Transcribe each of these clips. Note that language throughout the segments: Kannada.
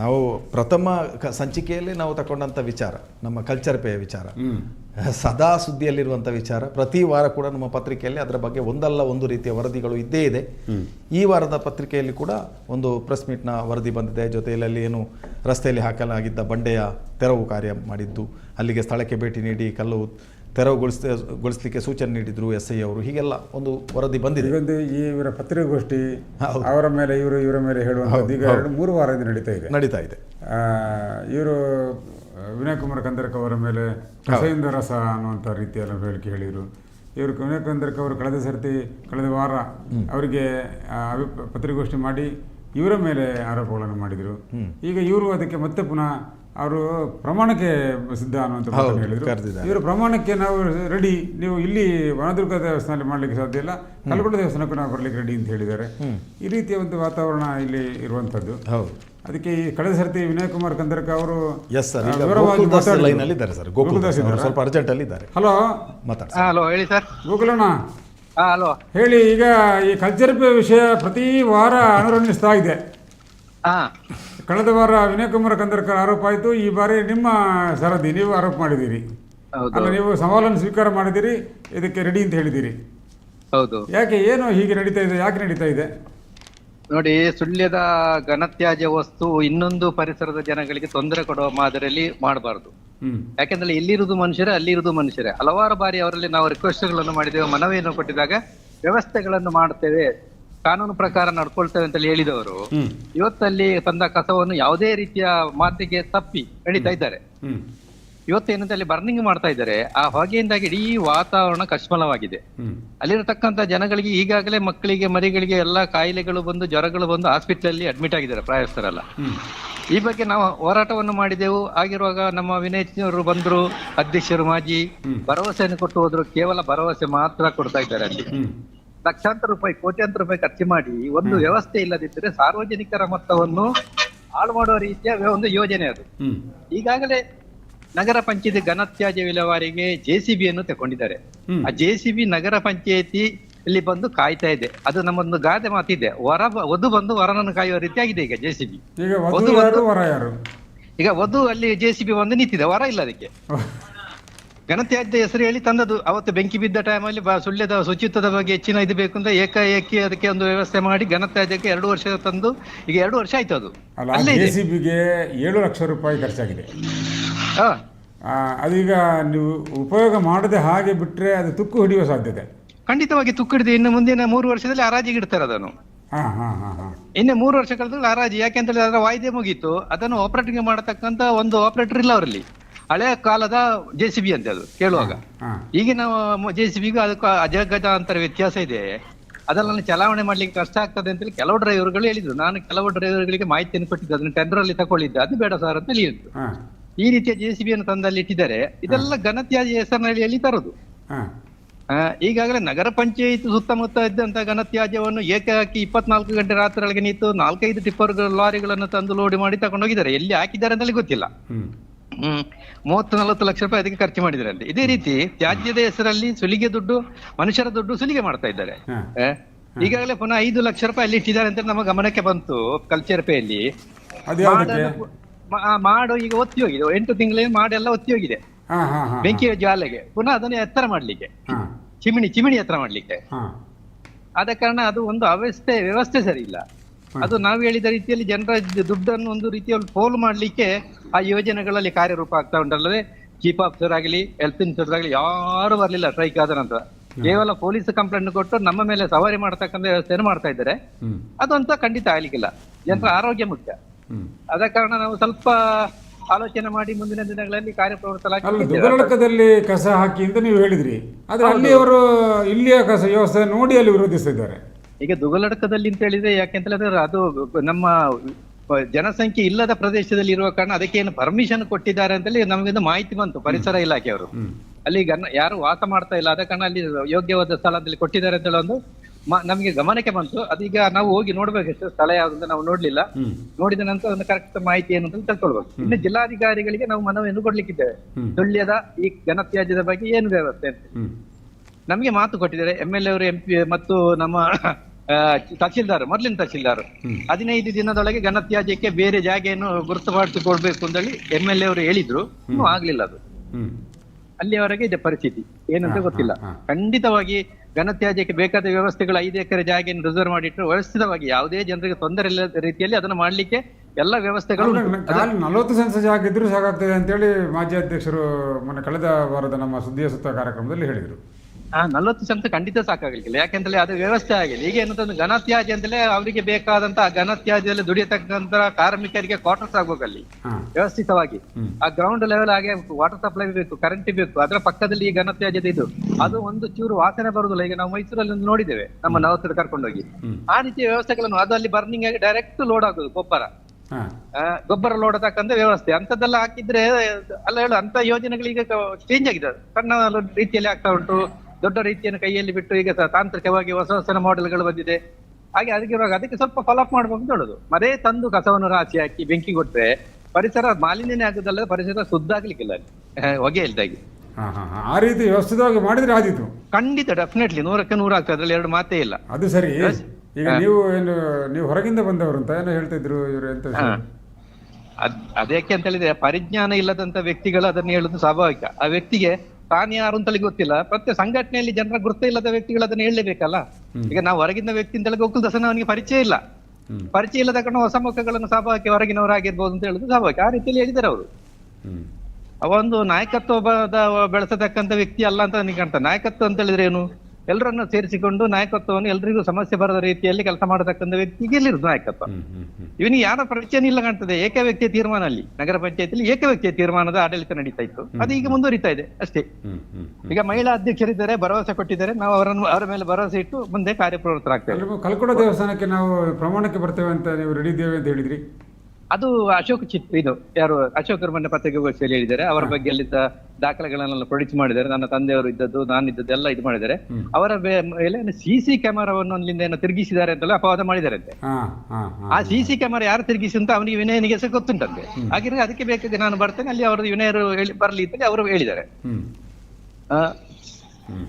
ನಾವು ಪ್ರಥಮ ಕ ಸಂಚಿಕೆಯಲ್ಲಿ ನಾವು ತಗೊಂಡಂಥ ವಿಚಾರ ನಮ್ಮ ಕಲ್ಚರ್ ಪೇಯ ವಿಚಾರ. ಸದಾ ಸುದ್ದಿಯಲ್ಲಿರುವಂಥ ವಿಚಾರ. ಪ್ರತಿ ವಾರ ಕೂಡ ನಮ್ಮ ಪತ್ರಿಕೆಯಲ್ಲಿ ಅದರ ಬಗ್ಗೆ ಒಂದಲ್ಲ ಒಂದು ರೀತಿಯ ವರದಿಗಳು ಇದ್ದೇ ಇದೆ. ಈ ವಾರದ ಪತ್ರಿಕೆಯಲ್ಲಿ ಕೂಡ ಒಂದು ಪ್ರೆಸ್ ಮೀಟ್ನ ವರದಿ ಬಂದಿದೆ. ಜೊತೆಯಲ್ಲಿ ಅಲ್ಲಿ ಏನು ರಸ್ತೆಯಲ್ಲಿ ಹಾಕಲಾಗಿದ್ದ ಬಂಡೆಯ ತೆರವು ಕಾರ್ಯ ಮಾಡಿದ್ದು ಅಲ್ಲಿಗೆ ಸ್ಥಳಕ್ಕೆ ಭೇಟಿ ನೀಡಿ ಕಲ್ಲು ತೆರವುಗೊಳಿಸ ಗೊಳಿಸಲಿಕ್ಕೆ ಸೂಚನೆ ನೀಡಿದ್ರು ಎಸ್ ಐ ಅವರು. ಹೀಗೆಲ್ಲ ಒಂದು ವರದಿ ಬಂದಿದೆ. ಈ ಇವರ ಪತ್ರಿಕಾಗೋಷ್ಠಿ ಅವರ ಮೇಲೆ ಇವರು ಇವರ ಮೇಲೆ ಹೇಳುವಂಥದ್ದು ಈಗ ಎರಡು ಮೂರು ವಾರದಿಂದ ನಡೀತಾ ಇದೆ. ನಡೀತಾ ಇದೆ. ಇವರು ವಿನಯ್ ಕುಮಾರ್ ಕಂದರ್ಕ ಅವರ ಮೇಲೆ ರಸದಿಂದ ರಸ ಅನ್ನುವಂಥ ರೀತಿಯಲ್ಲ ಹೇಳಿಕೆ ಹೇಳಿದರು. ಇವರು ವಿನಯ್ ಕಂದರ್ಕ ಅವರು ಕಳೆದ ಸರ್ತಿ ಕಳೆದ ವಾರ ಅವರಿಗೆ ಪತ್ರಿಕಾಗೋಷ್ಠಿ ಮಾಡಿ ಇವರ ಮೇಲೆ ಆರೋಪಗಳನ್ನು ಮಾಡಿದರು. ಈಗ ಇವರು ಅದಕ್ಕೆ ಮತ್ತೆ ಪುನಃ ಅವರು ಪ್ರಮಾಣಕ್ಕೆ ಸಿದ್ಧ ಅನ್ನುವಂಥ ಹೇಳಿದ್ರು. ಇವರು ಪ್ರಮಾಣಕ್ಕೆ ನಾವು ರೆಡಿ ನೀವು ಇಲ್ಲಿ ವನದುರ್ಗ ದೇವಸ್ಥಾನದಲ್ಲಿ ಮಾಡಲಿಕ್ಕೆ ಸಾಧ್ಯ ಇಲ್ಲ ಕಲ್ಗುಡ ದೇವಸ್ಥಾನಕ್ಕೂ ನಾವು ಬರಲಿಕ್ಕೆ ರೆಡಿ ಅಂತ ಹೇಳಿದ್ದಾರೆ. ಈ ರೀತಿಯ ಒಂದು ವಾತಾವರಣ ಇಲ್ಲಿ ಇರುವಂಥದ್ದು ಹೌದು. ಅದಕ್ಕೆ ಈ ಕಳೆದ ಸರ್ತಿ ವಿನಯ್ ಕುಮಾರ್ ಕಂದರ್ಕ ಅವರು ಎಸ್ ಸರ್ ಇದ್ದಾರೆ? ಸ್ವಲ್ಪ ಅರ್ಜೆಂಟ್ ಅಲ್ಲಿ ಇದ್ದಾರೆ. ಹಲೋ? ಮಾತಾಡಿ ಹಲೋ ಹೇಳಿ ಸರ್ ಗೋಕುಲಣ್ಣ. ಹಾ ಹಲೋ. ಹೇಳಿ ಈಗ ಈ ಕಲ್ಚರ್ ವಿಷಯ ಪ್ರತಿ ವಾರ ಅನುರಣಿಸ್ತಾ ಇದೆ. ಹಾ. ಕಳೆದ ವಾರ ವಿನಯ್ ಕುಮಾರ್ ಕಂದರ್ಕರ್ ಆರೋಪ ಆಯಿತು. ಈ ಬಾರಿ ನಿಮ್ಮ ಸರದಿ ನೀವು ಆರೋಪ ಮಾಡಿದ್ದೀರಿ. ಅಲ್ಲ ನೀವು ಸವಾಲನ್ನು ಸ್ವೀಕಾರ ಮಾಡಿದಿರಿ ಇದಕ್ಕೆ ರೆಡಿ ಅಂತ ಹೇಳಿದ್ದೀರಿ. ಹೌದು. ಯಾಕೆ ಏನು ಹೀಗೆ ನಡೀತಾ ಇದೆ? ಯಾಕೆ ನಡೀತಾ ಇದೆ? ನೋಡಿ ಸುಳ್ಯದ ಘನತ್ಯಾಜ್ಯ ವಸ್ತು ಇನ್ನೊಂದು ಪರಿಸರದ ಜನಗಳಿಗೆ ತೊಂದರೆ ಕೊಡುವ ಮಾದರಿಯಲ್ಲಿ ಮಾಡಬಾರದು. ಯಾಕೆಂದ್ರೆ ಇಲ್ಲಿರುವುದು ಮನುಷ್ಯರೇ ಅಲ್ಲಿರುವುದು ಮನುಷ್ಯರೇ. ಹಲವಾರು ಬಾರಿ ಅವರಲ್ಲಿ ನಾವು ರಿಕ್ವೆಸ್ಟ್ಗಳನ್ನು ಮಾಡಿದ್ದೇವೆ ಮನವಿಯನ್ನು ಕೊಟ್ಟಿದಾಗ ವ್ಯವಸ್ಥೆಗಳನ್ನು ಮಾಡ್ತೇವೆ. ಕಾನೂನು ಪ್ರಕಾರ ನಡ್ಕೊಳ್ತೇವೆ ಅಂತ ಹೇಳಿದವರು ಇವತ್ತಲ್ಲಿ ತಂದ ಕಸವನ್ನು ಯಾವುದೇ ರೀತಿಯ ಮಾತಿಗೆ ತಪ್ಪಿ ನಡೀತಾ ಇದ್ದಾರೆ. ಇವತ್ತು ಏನಂತ ಅಲ್ಲಿ ಬರ್ನಿಂಗ್ ಮಾಡ್ತಾ ಇದ್ದಾರೆ ಆ ಹೊಗೆಯಿಂದಾಗಿ ಇಡೀ ವಾತಾವರಣ ಕಶ್ಮಲವಾಗಿದೆ ಅಲ್ಲಿರತಕ್ಕಂತ ಜನಗಳಿಗೆ ಈಗಾಗಲೇ ಮಕ್ಕಳಿಗೆ ಮರಿಗಳಿಗೆ ಎಲ್ಲ ಕಾಯಿಲೆಗಳು ಬಂದು ಜ್ವರಗಳು ಬಂದು ಹಾಸ್ಪಿಟಲ್ ಅಲ್ಲಿ ಅಡ್ಮಿಟ್ ಆಗಿದ್ದಾರೆ ಪ್ರಾಯಸ್ಥರೆಲ್ಲ. ಈ ಬಗ್ಗೆ ನಾವು ಹೋರಾಟವನ್ನು ಮಾಡಿದೆವು. ಆಗಿರುವಾಗ ನಮ್ಮ ವಿನಯ್ ಅವರು ಬಂದ್ರು ಅಧ್ಯಕ್ಷರು ಮಾಜಿ. ಭರವಸೆಯನ್ನು ಕೊಟ್ಟು ಹೋದ್ರು. ಕೇವಲ ಭರವಸೆ ಮಾತ್ರ ಕೊಡ್ತಾ ಇದ್ದಾರೆ ಅಲ್ಲಿ. ಲಕ್ಷಾಂತರ ರೂಪಾಯಿ ಕೋಟ್ಯಾಂತರ ರೂಪಾಯಿ ಖರ್ಚು ಮಾಡಿ ಒಂದು ವ್ಯವಸ್ಥೆ ಇಲ್ಲದಿದ್ದರೆ ಸಾರ್ವಜನಿಕರ ಮೊತ್ತವನ್ನು ಹಾಳು ಮಾಡುವ ರೀತಿಯ ಒಂದು ಯೋಜನೆ ಅದು. ಈಗಾಗಲೇ ನಗರ ಪಂಚಾಯತಿ ಘನತ್ಯಾಜ್ಯ ವಿಲೇವಾರಿಗೆ ಜೆಸಿಬಿಯನ್ನು ತಗೊಂಡಿದ್ದಾರೆ ಹ್ಮ್. ಆ ಜೆಸಿಬಿ ನಗರ ಪಂಚಾಯತಿ ಇಲ್ಲಿ ಬಂದು ಕಾಯ್ತಾ ಇದೆ. ಅದು ನಮ್ಮೊಂದು ಗಾದೆ ಮಾತಿದೆ. ವರ ಬ- ವಧು ಬಂದು ವರನನ್ನು ಕಾಯುವ ರೀತಿ ಆಗಿದೆ ಈಗ ಜೆಸಿಬಿ ಈಗ ವಧು ಒಂದು ಯಾರು ವರ ಯಾರು? ಈಗ ವಧು ಅಲ್ಲಿ ಬಿ ಬಂದು ನಿಂತಿದೆ. ವರ ಇಲ್ಲ ಅದಕ್ಕೆ. ಘನತ್ಯಾಜ್ಯ ಹೆಸರು ಹೇಳಿ ತಂದದ್ದು. ಅವತ್ತು ಬೆಂಕಿ ಬಿದ್ದ ಟೈಮಲ್ಲಿ ಸುಳ್ಳ್ಯದ ಶುಚಿತ್ವದ ಬಗ್ಗೆ ಹೆಚ್ಚಿನ ಇದು ಬೇಕು ಅಂತ ಏಕಾಏಕಿ ಅದಕ್ಕೆ ಒಂದು ವ್ಯವಸ್ಥೆ ಮಾಡಿ ಘನತ್ಯಾಜ್ಯಕ್ಕೆ ಎರಡು ವರ್ಷ ತಂದು ಈಗ ಎರಡು ವರ್ಷ ಆಯ್ತು ಅದು. ಅಲ್ಲ ಅಲ್ಲೇ ಜೆ ಇದೆ ಸಿ ಬಿಗೆ ಏಳು ಲಕ್ಷ ರೂಪಾಯಿ ಖರ್ಚಾಗಿದೆ. ಅದೀಗ ನೀವು ಉಪಯೋಗ ಮಾಡದೆ ಹಾಗೆ ಬಿಟ್ಟರೆ ಅದು ತುಕ್ಕು ಹಿಡಿಯುವ ಸಾಧ್ಯತೆ. ಖಂಡಿತವಾಗಿ ತುಕ್ಕಿಡಿದು ಇನ್ನು ಮುಂದಿನ ಮೂರು ವರ್ಷದಲ್ಲಿ ಹರಾಜಿಗೆ ಇಡ್ತಾರೆ ಅದನ್ನು. ಇನ್ನು ಮೂರು ವರ್ಷ ಕಳೆದ್ರೆ ಹರಾಜು. ಯಾಕೆಂತ ಅದರ ವಾಯ್ದೆ ಮುಗೀತು. ಅದನ್ನು ಆಪರೇಟಿಂಗ್ ಮಾಡತಕ್ಕಂತ ಒಂದು ಆಪರೇಟರ್ ಇಲ್ಲ ಅವರಲ್ಲಿ. ಹಳೆಯ ಕಾಲದ ಜೆ ಸಿ ಬಿ ಅಂತ ಅದು ಕೇಳುವಾಗ. ಈಗಿನ ಜೆ ಸಿ ಬಿಗೂ ಅದಕ್ಕೂ ಅಜಗಜಾಂತರ ವ್ಯತ್ಯಾಸ ಇದೆ. ಅದನ್ನು ಚಲಾವಣೆ ಮಾಡ್ಲಿಕ್ಕೆ ಕಷ್ಟ ಆಗ್ತದೆ ಅಂತೇಳಿ ಕೆಲವು ಡ್ರೈವರ್ಗಳು ಹೇಳಿದ್ರು. ನಾನು ಕೆಲವು ಡ್ರೈವರ್ಗಳಿಗೆ ಮಾಹಿತಿಯನ್ನು ಕೊಟ್ಟಿದ್ದೆ. ಅದನ್ನ ಟೆಂಡರ್ ಅಲ್ಲಿ ತಗೊಳ್ಳಿದ್ದೆ. ಅದು ಬೇಡ ಸರ್ ಅಂತ ಹೇಳಿದ್ರು. ಈ ರೀತಿಯ ಜೆ ಸಿ ಬಿಯನ್ನು ತಂದಲ್ಲಿ ಇಟ್ಟಿದ್ದಾರೆ. ಇದೆಲ್ಲ ಘನತ್ಯಾಜ್ಯ ಹೆಸರಿನಲ್ಲಿ ಹಳ್ಳಿಯಲ್ಲಿ ತರೋದು. ಈಗಾಗಲೇ ನಗರ ಪಂಚಾಯಿತಿ ಸುತ್ತಮುತ್ತ ಇದ್ದಂತ ಘನತ್ಯಾಜ್ಯವನ್ನು ಏಕಾಕಿ ಇಪ್ಪತ್ನಾಲ್ಕು ಗಂಟೆ ರಾತ್ರಿಗಳಿಗೆ ನಿಂತು ನಾಲ್ಕೈದು ಟಿಪ್ಪರ್ ಲಾರಿಗಳನ್ನು ತಂದು ಲೋಡಿ ಮಾಡಿ ತಗೊಂಡೋಗಿದ್ದಾರೆ. ಎಲ್ಲಿ ಹಾಕಿದ್ದಾರೆ ಅಂತಲ್ಲಿ ಗೊತ್ತಿಲ್ಲ. ಮೂವತ್ತು ನಲವತ್ತು ಲಕ್ಷ ರೂಪಾಯಿ ಅದಕ್ಕೆ ಖರ್ಚು ಮಾಡಿದ್ದಾರೆ ಅಂತ ಇದೇ ರೀತಿ ತ್ಯಾಜ್ಯದ ಹೆಸರಲ್ಲಿ ಸುಲಿಗೆ ದುಡ್ಡು ಮನುಷ್ಯರ ದುಡ್ಡು ಸುಲಿಗೆ ಮಾಡ್ತಾ ಇದ್ದಾರೆ. ಈಗಾಗಲೇ ಪುನಃ ಐದು ಲಕ್ಷ ರೂಪಾಯಿ ಅಲ್ಲಿ ಇಟ್ಟಿದ್ದಾರೆ ಅಂತ ನಮ್ಮ ಗಮನಕ್ಕೆ ಬಂತು ಕಲ್ಚರ್ ಪೇಯಲ್ಲಿ. ಮಾಡು ಈಗ ಒತ್ತಿ ಹೋಗಿದೆ. ಎಂಟು ತಿಂಗಳಿಗೆ ಮಾಡೆಲ್ಲ ಒತ್ತಿ ಹೋಗಿದೆ. ಬೆಂಕಿಯ ಜ್ವಾಲೆಗೆ. ಪುನಃ ಅದನ್ನು ಎತ್ತರ ಮಾಡ್ಲಿಕ್ಕೆ. ಚಿಮಿಣಿ ಚಿಮಿಣಿ ಎತ್ತರ ಮಾಡ್ಲಿಕ್ಕೆ. ಆದ ಕಾರಣ ಅದು ಒಂದು ಅವ್ಯವಸ್ಥೆ ವ್ಯವಸ್ಥೆ ಸರಿ ಇಲ್ಲ. ಅದು ನಾವು ಹೇಳಿದ ರೀತಿಯಲ್ಲಿ ಜನರ ದುಡ್ಡನ್ನು ಒಂದು ರೀತಿಯಲ್ಲಿ ಫೋಲ್ ಮಾಡ್ಲಿಕ್ಕೆ ಆ ಯೋಜನೆಗಳಲ್ಲಿ ಕಾರ್ಯರೂಪ ಆಗ್ತಾ ಉಂಟಲ್ಲದೆ ಚೀಫ್ ಆಫೀಸರ್ ಆಗಲಿ ಹೆಲ್ತ್ ಇನ್ಸ್ಪೆಕ್ಟರ್ ಆಗಲಿ ಯಾರು ಬರಲಿಲ್ಲ ಸ್ಟ್ರೈಕ್ ಆದ ನಂತರ. ಕೇವಲ ಪೊಲೀಸ್ ಕಂಪ್ಲೇಂಟ್ ಕೊಟ್ಟು ನಮ್ಮ ಮೇಲೆ ಸವಾರಿ ಮಾಡ್ತಕ್ಕಂಥ ವ್ಯವಸ್ಥೆಯನ್ನು ಮಾಡ್ತಾ ಇದ್ದಾರೆ. ಅದಂತ ಖಂಡಿತ ಆಗ್ಲಿಕ್ಕಿಲ್ಲ. ಜನರ ಆರೋಗ್ಯ ಮುಖ್ಯ. ಅದ ಆದ ಕಾರಣ ನಾವು ಸ್ವಲ್ಪ ಆಲೋಚನೆ ಮಾಡಿ ಮುಂದಿನ ದಿನಗಳಲ್ಲಿ ಕಾರ್ಯ ಕಾರ್ಯಪ್ರವೃತ್ತಲಾಗಿ ದುಗ್ಗಲಡಕದಲ್ಲಿ ಕಸ ಹಾಕಿ ಅಂತ ನೀವು ಹೇಳಿದ್ರಿ. ಆದರೆ ಅಲ್ಲಿ ಅವರು ಇಲ್ಲಿಯ ಕಸ ವ್ಯವಸ್ಥೆ ನೋಡಿ ಅಲ್ಲಿ ವಿರೋಧಿಸಿದ್ದಾರೆ ಈಗ ದುಗಲಡಕದಲ್ಲಿ ಅಂತ ಹೇಳಿದ್ರೆ ಯಾಕೆಂತ ಹೇಳಿದ್ರೆ ಅದು ನಮ್ಮ ಜನಸಂಖ್ಯೆ ಇಲ್ಲದ ಪ್ರದೇಶದಲ್ಲಿ ಇರುವ ಕಾರಣ ಅದಕ್ಕೆ ಏನು ಪರ್ಮಿಷನ್ ಕೊಟ್ಟಿದ್ದಾರೆ ಅಂತೇಳಿ ನಮಗಿಂದ ಮಾಹಿತಿ ಬಂತು ಪರಿಸರ ಇಲಾಖೆಯವರು. ಅಲ್ಲಿ ಗನ ಯಾರು ವಾಸ ಮಾಡ್ತಾ ಇಲ್ಲ ಆದ ಕಾರಣ ಅಲ್ಲಿ ಯೋಗ್ಯವಾದ ಸ್ಥಳದಲ್ಲಿ ಕೊಟ್ಟಿದ್ದಾರೆ ಅಂತ ಹೇಳಿ ಒಂದು ನಮಗೆ ಗಮನಕ್ಕೆ ಬಂತು. ಅದೀಗ ನಾವು ಹೋಗಿ ನೋಡ್ಬೇಕಷ್ಟು ಸ್ಥಳ ಯಾವ್ದು ಅಂತ ನಾವು ನೋಡ್ಲಿಲ್ಲ. ನೋಡಿದ ನಂತರ ಒಂದು ಕರೆಕ್ಟ್ ಮಾಹಿತಿ ಏನು ಅಂತ ತಿಳ್ಕೊಳ್ಬೇಕು ಇನ್ನು ಜಿಲ್ಲಾಧಿಕಾರಿಗಳಿಗೆ ನಾವು ಮನವಿಯನ್ನು ಕೊಡ್ಲಿಕ್ಕಿದ್ದೇವೆ. ಸುಳ್ಯದ ಈ ಘನತ್ಯಾಜ್ಯದ ಬಗ್ಗೆ ಏನು ವ್ಯವಸ್ಥೆ ಅಂತ. ನಮಗೆ ಮಾತು ಕೊಟ್ಟಿದ್ದಾರೆ. ಎಂ ಎಲ್ ಎ ಅವರು ಎಂ ಪಿ ಮತ್ತು ನಮ್ಮ ತಹಶೀಲ್ದಾರ್ ಮೊದಲಿನ ತಹಶೀಲ್ದಾರ್ ಹದಿನೈದು ದಿನದೊಳಗೆ ಘನತ್ಯಾಜ್ಯಕ್ಕೆ ಬೇರೆ ಜಾಗೆಯನ್ನು ಗುರುತುಪಡಿಸಿಕೊಳ್ಬೇಕು ಅಂತೇಳಿ ಎಂ ಎಲ್ ಎ ಅವರು ಹೇಳಿದ್ರು. ಇನ್ನೂ ಆಗ್ಲಿಲ್ಲ ಅದು. ಅಲ್ಲಿಯವರೆಗೆ ಇದೆ ಪರಿಸ್ಥಿತಿ. ಏನಂತ ಗೊತ್ತಿಲ್ಲ. ಖಂಡಿತವಾಗಿ ಘನತ್ಯಾಜ್ಯಕ್ಕೆ ಬೇಕಾದ ವ್ಯವಸ್ಥೆಗಳು ಐದು ಎಕರೆ ಜಾಗೆಯನ್ನು ರಿಸರ್ವ್ ಮಾಡಿಟ್ಟು ವ್ಯವಸ್ಥಿತವಾಗಿ ಯಾವುದೇ ಜನರಿಗೆ ತೊಂದರೆ ಇಲ್ಲದ ರೀತಿಯಲ್ಲಿ ಅದನ್ನು ಮಾಡ್ಲಿಕ್ಕೆ ಎಲ್ಲ ವ್ಯವಸ್ಥೆಗಳು ನಲವತ್ತು ಸೆನ್ಸ್ ಜಾಗ ಇದ್ರೂ ಸಾಕಾಗ್ತದೆ ಅಂತೇಳಿ ಮಾಜಿ ಅಧ್ಯಕ್ಷರು ಮೊನ್ನೆ ಕಳೆದ ವಾರದ ನಮ್ಮ ಸುದ್ದಿಯ ಸುತ್ತ ಕಾರ್ಯಕ್ರಮದಲ್ಲಿ ಹೇಳಿದರು. ಆ ನಲ್ವತ್ತು ಸಂಖ್ಯೆ ಖಂಡಿತ ಸಾಕಾಗಲಿಕ್ಕಿಲ್ಲ. ಯಾಕೆಂತೇಳಿ ಅದು ವ್ಯವಸ್ಥೆ ಆಗಿಲ್ಲ. ಈಗ ಏನಂತಂದ್ರೆ ಘನತ್ಯಾಜ್ಯ ಅಂತಲೇ ಅವರಿಗೆ ಬೇಕಾದಂತಹ ಘನತ್ಯಾಜ್ಯದಲ್ಲಿ ದುಡಿಯತಕ್ಕಂತ ಕಾರ್ಮಿಕರಿಗೆ ಕ್ವಾರ್ಟರ್ಸ್ ಆಗ್ಬೇಕಲ್ಲಿ. ಅಲ್ಲಿ ವ್ಯವಸ್ಥಿತವಾಗಿ. ಆ ಗ್ರೌಂಡ್ ಲೆವೆಲ್ ಆಗಿ ವಾಟರ್ ಸಪ್ಲೈ ಬೇಕು ಕರೆಂಟ್ ಬೇಕು. ಅದರ ಪಕ್ಕದಲ್ಲಿ ಈ ಘನತ್ಯಾಜ್ಯದ ಇದು. ಅದು ಒಂದು ಚೂರು ವಾಸನೆ ಬರುದಿಲ್ಲ. ಈಗ ನಾವು ಮೈಸೂರಲ್ಲಿ ಒಂದು ನೋಡಿದ್ದೇವೆ ನಮ್ಮ ನವಸದ ಕರ್ಕೊಂಡೋಗಿ. ಆ ರೀತಿಯ ವ್ಯವಸ್ಥೆಗಳನ್ನು ಅದು ಅಲ್ಲಿ ಬರ್ನಿಂಗ್ ಆಗಿ ಡೈರೆಕ್ಟ್ ಲೋಡ್ ಆಗುದು ಗೊಬ್ಬರ. ಆ, ಗೊಬ್ಬರ ಲೋಡ್ ತಕ್ಕಂತ ವ್ಯವಸ್ಥೆ. ಅಂತದೆಲ್ಲ ಹಾಕಿದ್ರೆ ಅಲ್ಲ ಹೇಳು ಅಂತ ಯೋಜನೆಗಳು ಈಗ ಚೇಂಜ್ ಆಗಿದೆ. ಸಣ್ಣ ರೀತಿಯಲ್ಲಿ ಆಗ್ತಾ ಉಂಟು. ದೊಡ್ಡ ರೀತಿಯನ್ನು ಕೈಯಲ್ಲಿ ಬಿಟ್ಟು ಈಗ ತಾಂತ್ರಿಕವಾಗಿ ಹೊಸ ಹೊಸ ಮಾಡೆಲ್ಗಳು ಬಂದಿದೆ. ಹಾಗೆ ಅದಕ್ಕೆ ಇರುವಾಗ ಅದಕ್ಕೆ ಸ್ವಲ್ಪ ಫಾಲೋ ಅಪ್ ಮಾಡ್ಬೇಕು ಅಂತ ಹೇಳುದು. ಮರೇ ತಂದು ಕಸವನ್ನು ರಾಶಿ ಹಾಕಿ ಬೆಂಕಿ ಕೊಟ್ರೆ ಪರಿಸರ ಮಾಲಿನ್ಯನೇ ಆಗುದಲ್ಲ ಪರಿಸರ ಶುದ್ಧ ಆಗ್ಲಿಕ್ಕಿಲ್ಲ ಹೊಗೆ ಇಲ್ದಾಗಿ ಆ ರೀತಿ ವ್ಯವಸ್ಥಿತವಾಗಿ ಮಾಡಿದ್ರೆ ಆದಿತ್ತು ಖಂಡಿತ ಡೆಫಿನೆಟ್ಲಿ ನೂರಕ್ಕೆ ನೂರ ಆಗ್ತದೆ. ಅದ್ರಲ್ಲಿ ಎರಡು ಮಾತೇ ಇಲ್ಲ. ಅದು ಸರಿ. ಈಗ ನೀವು ಏನು ನೀವು ಹೊರಗಿಂದ ಬಂದವರು ಅಂತ ಏನೋ ಹೇಳ್ತಿದ್ರು ಇವರು ಎಂತ ಅದಕ್ಕೆ ಅಂತ ಹೇಳಿದ್ರೆ ಪರಿಜ್ಞಾನ ಇಲ್ಲದಂತ ವ್ಯಕ್ತಿಗಳು ಅದನ್ನ ಹೇಳುದು ಸ್ವಾಭಾವಿಕ. ಆ ವ್ಯಕ್ತಿಗೆ ತಾನು ಯಾರು ಅಂತಲೇ ಗೊತ್ತಿಲ್ಲ. ಮತ್ತೆ ಸಂಘಟನೆಯಲ್ಲಿ ಜನರ ಗುರುತ ಇಲ್ಲದ ವ್ಯಕ್ತಿಗಳು ಅದನ್ನ ಹೇಳಲೇಬೇಕಲ್ಲ? ಈಗ ನಾವು ಹೊರಗಿನ ವ್ಯಕ್ತಿ ಅಂತ ಹೇಳಿ ಗೋಕುಲ್ ದಸನ ಅವನಿಗೆ ಪರಿಚಯ ಇಲ್ಲ. ಪರಿಚಯ ಇಲ್ಲದ ಕಾರಣ ಹೊಸ ಮುಖಗಳನ್ನು ಹೊರಗಿನವರು ಹೊರಗಿನವರಾಗಿರ್ಬೋದು ಅಂತ ಹೇಳುದು ಸಭಾಕ್ಕೆ ಆ ರೀತಿಯಲ್ಲಿ ಹೇಳಿದ್ದಾರೆ ಅವರು. ಅವೊಂದು ನಾಯಕತ್ವ ಬೆಳೆಸತಕ್ಕಂತ ವ್ಯಕ್ತಿ ಅಲ್ಲ ಅಂತ ನನಗೆ ಕಾಣ್ತಾರೆ ನಾಯಕತ್ವ ಅಂತ ಹೇಳಿದ್ರೆ ಏನು? ಎಲ್ಲರನ್ನು ಸೇರಿಸಿಕೊಂಡು ನಾಯಕತ್ವವನ್ನು ಎಲ್ರಿಗೂ ಸಮಸ್ಯೆ ಬರದ ರೀತಿಯಲ್ಲಿ ಕೆಲಸ ಮಾಡತಕ್ಕಂಥ ವ್ಯಕ್ತಿಗೆ ಎಲ್ಲಿರುದು ನಾಯಕತ್ವ. ಇವನಿಗೆ ಯಾರ ಪರಿಚಯ ಇಲ್ಲ ಕಾಣ್ತದೆ. ಏಕ ವ್ಯಕ್ತಿಯ ತೀರ್ಮಾನ ಅಲ್ಲಿ ನಗರ ಪಂಚಾಯತಿಯಲ್ಲಿ ಏಕ ವ್ಯಕ್ತಿಯ ತೀರ್ಮಾನದ ಆಡಳಿತ ನಡೀತಾ ಇತ್ತು. ಅದು ಈಗ ಮುಂದುವರಿತಾ ಇದೆ ಅಷ್ಟೇ. ಈಗ ಮಹಿಳಾ ಅಧ್ಯಕ್ಷರಿದ್ದಾರೆ ಭರವಸೆ ಕೊಟ್ಟಿದ್ದಾರೆ. ನಾವು ಅವರನ್ನು ಅವರ ಮೇಲೆ ಭರವಸೆ ಇಟ್ಟು ಮುಂದೆ ಕಾರ್ಯಪ್ರವೃತ್ತರಾಗ್ತೇವೆ. ಕಲ್ಕುಡ ಕಲ್ಕೊಡ ದೇವಸ್ಥಾನಕ್ಕೆ ನಾವು ಪ್ರಮಾಣಕ್ಕೆ ಬರ್ತೇವೆ ಅಂತ ನೀವು ರೆಡಿ ಇದ್ದೇವೆ ಅಂತ ಹೇಳಿದ್ರಿ? ಅದು ಅಶೋಕ್ ಚಿತ್ ಇದು ಯಾರು ಅಶೋಕ್ ಮೊನ್ನೆ ಪತ್ರಿಕಾಗೋಷ್ಠಿಯಲ್ಲಿ ಹೇಳಿದ್ದಾರೆ. ಅವರ ಬಗ್ಗೆ ಅಲ್ಲಿದ್ದ ದಾಖಲೆಗಳನ್ನೆಲ್ಲ ಪ್ರೊಡ್ಯೂಸ್ ಮಾಡಿದ್ದಾರೆ. ನನ್ನ ತಂದೆಯವರು ಇದ್ದದ್ದು ನಾನು ಇದ್ದದ್ದು ಎಲ್ಲ ಇದು ಮಾಡಿದ್ದಾರೆ. ಅವರ ಮೇಲೆ ಸಿ ಸಿ ಕ್ಯಾಮರಾವನ್ನು ಅಲ್ಲಿಂದ ಏನೋ ತಿರುಗಿಸಿದ್ದಾರೆ ಅಂತೆಲ್ಲ ಅಪವಾದ ಹಾ ಆ ಸಿಸಿ ಕ್ಯಾಮರಾ ಯಾರು ತಿರುಗಿಸಿ ಅಂತ ಅವನಿಗೆ ವಿನಯನಿಗೆ ಸಹ ಗೊತ್ತುಂಟಂತೆ. ಹಾಗಿದ್ರೆ ಅದಕ್ಕೆ ಬೇಕಾದ್ರೆ ನಾನು ಬರ್ತೇನೆ ಅಲ್ಲಿ ಅವರು ವಿನಯರು ಹೇಳಿ ಬರ್ಲಿ ಅಂತ ಅವರು ಹೇಳಿದ್ದಾರೆ. ಆ,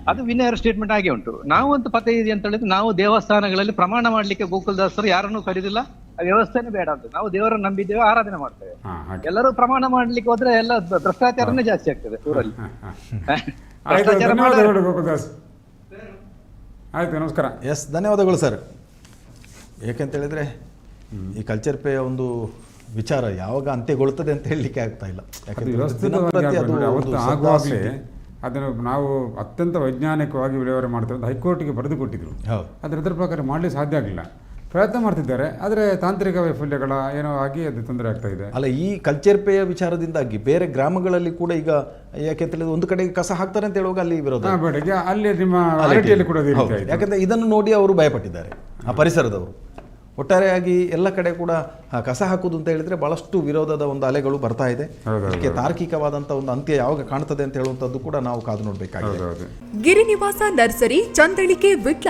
ಅದು ವಿನಯರ ಸ್ಟೇಟ್ಮೆಂಟ್ ಆಗಿ ಉಂಟು. ನಾವು ಅಂತ ಪತ್ತೆ ಇದೆ ಅಂತ ಹೇಳಿದ್ರೆ ನಾವು ದೇವಸ್ಥಾನಗಳಲ್ಲಿ ಪ್ರಮಾಣ ಮಾಡ್ಲಿಕ್ಕೆ ಗೋಕುಲ್ದಾಸರು ಯಾರನ್ನೂ ಕರೆದಿಲ್ಲ. ವ್ಯವಸ್ಥೆನೇ ಬೇಡ ಅಂತ. ನಾವು ದೇವರನ್ನು ನಂಬಿದ್ದೇವೆ ಆರಾಧನೆ ಮಾಡ್ತೇವೆ. ಹಾ ಹಾಗೆ. ಎಲ್ಲರೂ ಪ್ರಮಾಣ ಮಾಡ್ಲಿಕ್ಕೆ ಹೋದ್ರೆ ಎಲ್ಲ ಭ್ರಷ್ಟಾಚಾರನೇ ಜಾಸ್ತಿ ಆಗ್ತದೆ ಊರಲ್ಲಿ. ಆಯ್ತು ಭ್ರಷ್ಟಾಚಾರ ಧನ್ಯವಾದಗಳು ಆಯ್ತು ನಮಸ್ಕಾರ. ಎಸ್ ಧನ್ಯವಾದಗಳು ಸರ್. ಏಕೆಂತ ಹೇಳಿದ್ರೆ ಈ ಕಲ್ಚರ್ ಪೇ ಒಂದು ವಿಚಾರ ಯಾವಾಗ ಅಂತ್ಯಗೊಳ್ತದೆ ಅಂತ ಹೇಳಲಿಕ್ಕೆ ಆಗ್ತಾ ಇಲ್ಲ. ಅದು ಯಾಕಂದ್ರೆ ವ್ಯವಸ್ಥಿತವಾಗಿ ದಿನಂಪ್ರತಿ ಅದು ಆಗ್ಬೇಕು ಒಂದು ಅವತ್ತು ಆಗುವಾಗಲೇ ಸದಾಸುದ್ದಿ. ಅದನ್ನು ನಾವು ಅತ್ಯಂತ ವೈಜ್ಞಾನಿಕವಾಗಿ ವಿಲೇವಾರಿ ಮಾಡ್ತೇವೆ ಅಂತ ಹೈಕೋರ್ಟ್ಗೆ ಬರೆದು ಕೊಟ್ಟಿದ್ರು. ಹೌದು. ಆದರೆ ಅದರ ಪ್ರಕಾರ ಮಾಡಲಿಕ್ಕೆ ಸಾಧ್ಯ ಆಗಲಿಲ್ಲ. ಪ್ರಯತ್ನ ಮಾಡ್ತಿದ್ದಾರೆ ಆದರೆ ತಾಂತ್ರಿಕ ವೈಫಲ್ಯಗಳ ಏನೋ ಆಗಿ ಅದು ತೊಂದರೆ ಆಗ್ತಾ ಇದೆ. ಅಲ್ಲ ಈ ಕಲ್ಚರ್ ಪೇಯ ವಿಚಾರದಿಂದಾಗಿ ಬೇರೆ ಗ್ರಾಮಗಳಲ್ಲಿ ಕೂಡ ಈಗ ಯಾಕೆ ಹೇಳಿದ್ರೆ ಒಂದು ಕಡೆ ಕಸ ಹಾಕ್ತಾರೆ ಅಂತ ಹೇಳುವಾಗ ಅಲ್ಲಿ ವಿರೋಧ. ಅಲ್ಲಿ ನಿಮ್ಮ ಅರಟಿಯಲ್ಲಿ ಕೂಡ ಯಾಕಂದ್ರೆ ಇದನ್ನು ನೋಡಿ ಅವರು ಭಯಪಟ್ಟಿದ್ದಾರೆ ಆ ಪರಿಸರದವರು. ಒಟ್ಟಾರೆಯಾಗಿ ಎಲ್ಲ ಕಡೆ ಕೂಡ ಕಸ ಹಾಕುದು ಅಂತ ಹೇಳಿದ್ರೆ ಬಹಳಷ್ಟು ವಿರೋಧದ ಒಂದು ಅಲೆಗಳು ಬರ್ತಾ ಇದೆ. ಅದಕ್ಕೆ ತಾರ್ಕಿಕವಾದಂತಹ ತಾರ್ಕಿಕವಾದಂಥ ಒಂದು ಅಂತ್ಯ ಯಾವಾಗ ಕಾಣ್ತದೆ ಅಂತ ಹೇಳುವಂತದ್ದು ಕೂಡ ನಾವು ಕಾದು ನೋಡಬೇಕಾಗಿದೆ. ಗಿರಿನಿವಾಸ ನರ್ಸರಿ ಚಂದಳಿಕೆ ವಿಟ್ಲ.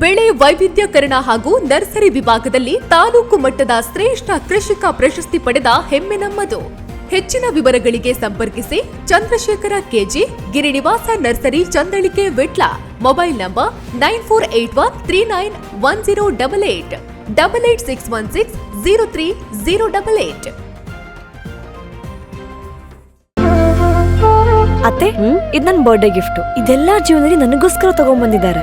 ಬೆಳೆ ವೈವಿಧ್ಯಕರಣ ಹಾಗೂ ನರ್ಸರಿ ವಿಭಾಗದಲ್ಲಿ ತಾಲೂಕು ಮಟ್ಟದ ಶ್ರೇಷ್ಠ ಕೃಷಿಕ ಪ್ರಶಸ್ತಿ ಪಡೆದ ಹೆಮ್ಮೆ ನಮ್ಮದು ಹೆಚ್ಚಿನ ವಿವರಗಳಿಗೆ ಸಂಪರ್ಕಿಸಿ Chandrashekara KG Girinivasa nursery Chandalike Vitla. Mobile number nine four eight one three nine one zero double eight double eight six one six zero three zero double eight. ಅತ್ತೆ ಇದು ನನ್ನ ಬರ್ಡೇ ಗಿಫ್ಟ್ ಇದೆಲ್ಲ ಜೀವನದಲ್ಲಿ ನನಗೋಸ್ಕರ ತಗೊಂಡ್ಬಂದಿದ್ದಾರೆ